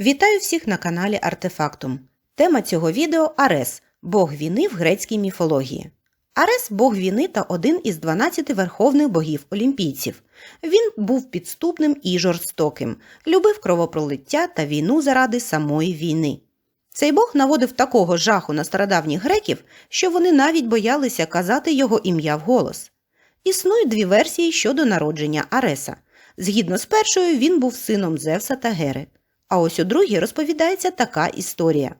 Вітаю всіх на каналі Артефактум. Тема цього відео Арес Бог війни в грецькій міфології. Арес бог війни та один із 12 верховних богів олімпійців. Він був підступним і жорстоким, любив кровопролиття та війну заради самої війни. Цей бог наводив такого жаху на стародавніх греків, що вони навіть боялися казати його ім'я вголос. Існують дві версії щодо народження Ареса. Згідно з першою, він був сином Зевса та Гери. А ось у другій розповідається така історія.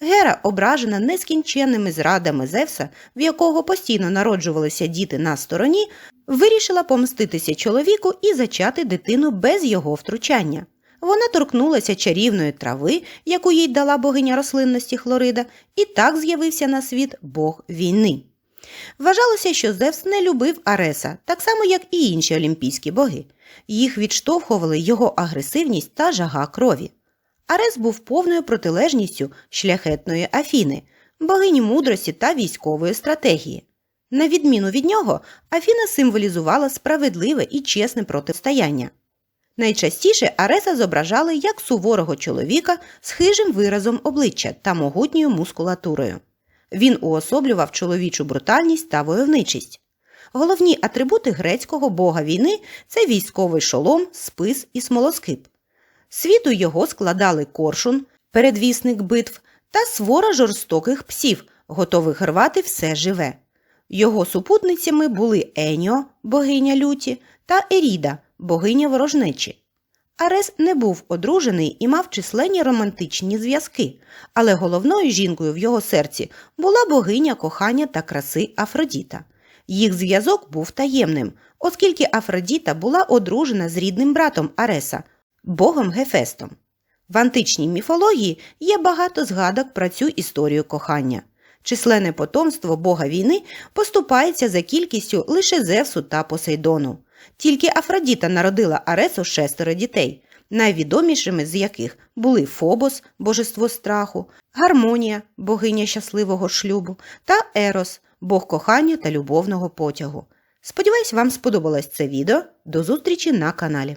Гера, ображена нескінченними зрадами Зевса, в якого постійно народжувалися діти на стороні, вирішила помститися чоловіку і зачати дитину без його втручання. Вона торкнулася чарівної трави, яку їй дала богиня рослинності Хлорида, і так з'явився на світ бог війни. Вважалося, що Зевс не любив Ареса, так само, як і інші олімпійські боги. Їх відштовхували його агресивність та жага крові. Арес був повною протилежністю шляхетної Афіни, богині мудрості та військової стратегії. На відміну від нього, Афіна символізувала справедливе і чесне протистояння. Найчастіше Ареса зображали як суворого чоловіка з хижим виразом обличчя та могутньою мускулатурою. Він уособлював чоловічу брутальність та войовничість. Головні атрибути грецького бога війни це військовий шолом, спис і смолоскип. Світу його складали коршун, передвісник битв та свора жорстоких псів, готових рвати все живе. Його супутницями були Еніо, богиня люті, та Еріда, богиня ворожнечі. Арес не був одружений і мав численні романтичні зв'язки, але головною жінкою в його серці була богиня кохання та краси Афродіта. Їх зв'язок був таємним, оскільки Афродіта була одружена з рідним братом Ареса, богом Гефестом. В античній міфології є багато згадок про цю історію кохання. Численне потомство бога війни поступається за кількістю лише Зевсу та Посейдону. Тільки Афродіта народила Аресу шестеро дітей, найвідомішими з яких були Фобос, божество страху, Гармонія, богиня щасливого шлюбу, та Ерос, бог кохання та любовного потягу. Сподіваюсь, вам сподобалось це відео. До зустрічі на каналі.